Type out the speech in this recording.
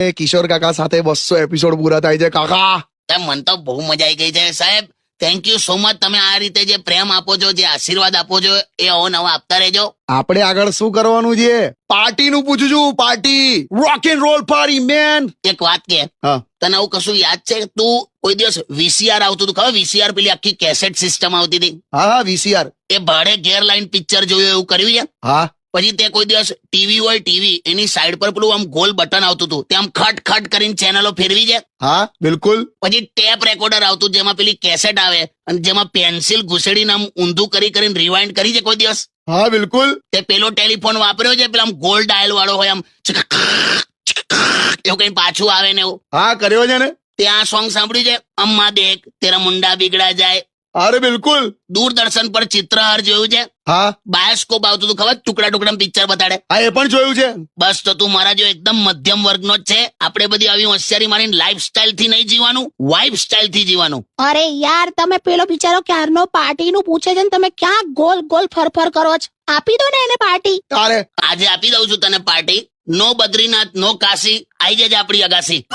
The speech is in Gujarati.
કિશોર કાકા સાથે બસો એપિસોડ પૂરા થાય છે કાકા. મને તો બહુ મજા આવી ગઈ છે. સાહેબ થેન્ક યુ સો મચ તમે આ રીતે જે પ્રેમ આપો છો જે આશીર્વાદ આપો છો એ અવનવા આપતા રહેજો. આપણે આગળ શું કરવાનું છે? પાર્ટી નું પૂછું છું party. Rock and roll party man એક વાત કે તને આવું કશું યાદ છે? તું કોઈ દિવસ વીસીઆર આવતું હતું ખબર? વીસીઆર પેલી આખી કેસેટ સિસ્ટમ આવતી હતી. હા હા વીસીઆર એ ભાડે ગેર લાઈન પિક્ચર જોયું એવું કર્યું છે હા. પછી તે કોઈ દિવસ ટીવી હોય ટીવી એની સાઈડ પર પેલું આમ ગોલ બટન આવતું હતું. તે આમ ખટ ખટ કરીને ચેનલો ફેરવી છે. હા બિલકુલ. પછી ટેપ રેકોર્ડર આવતું જેમાં પેલી કેસેટ આવે અને જેમાં પેન્સિલ ઘુસેડીને આમ ઊંધું કરી કરીને રિવાઇન્ડ કરી છે કોઈ દિવસ. હા બિલકુલ. તે પેલો ટેલિફોન વાપર્યો છે પેલા આમ ગોલ ડાયલ વાળો હોય આમ એવું કઈ પાછું આવે ને એવું. હા કર્યો છે ને. ત્યાં સોંગ સાંભળ્યું છે અમ્મા દેખ તેરા મુંડા બિગડા જાય અરે બિલકુલ. દૂરદર્શન પર ચિત્રહાર જોયું છે? હા. બાયોસ્કોપ આવતું તું ખબર? ટુકડા ટુકડા પિક્ચર બતાડે. હા એ પણ જોયું છે. બસ તો તું મારા જો એકદમ મધ્યમ વર્ગનો જ છે. આપણે બધી આવી હોશિયારી મારીને લાઈફ સ્ટાઇલથી નહીં જીવાનું વાઇફ સ્ટાઇલથી જીવાનું. અરે યાર તમે પેલો બિચારો ક્યારનો પાર્ટી નું પૂછે છે ને તમે ક્યાં ગોલ ગોલ ફરફર કરો છો? આપી દો ને એને પાર્ટી. અરે. આજે આપી દઉં છું તને party. No Badrinath no Kashi. આઈ જજે આપણી અગાસી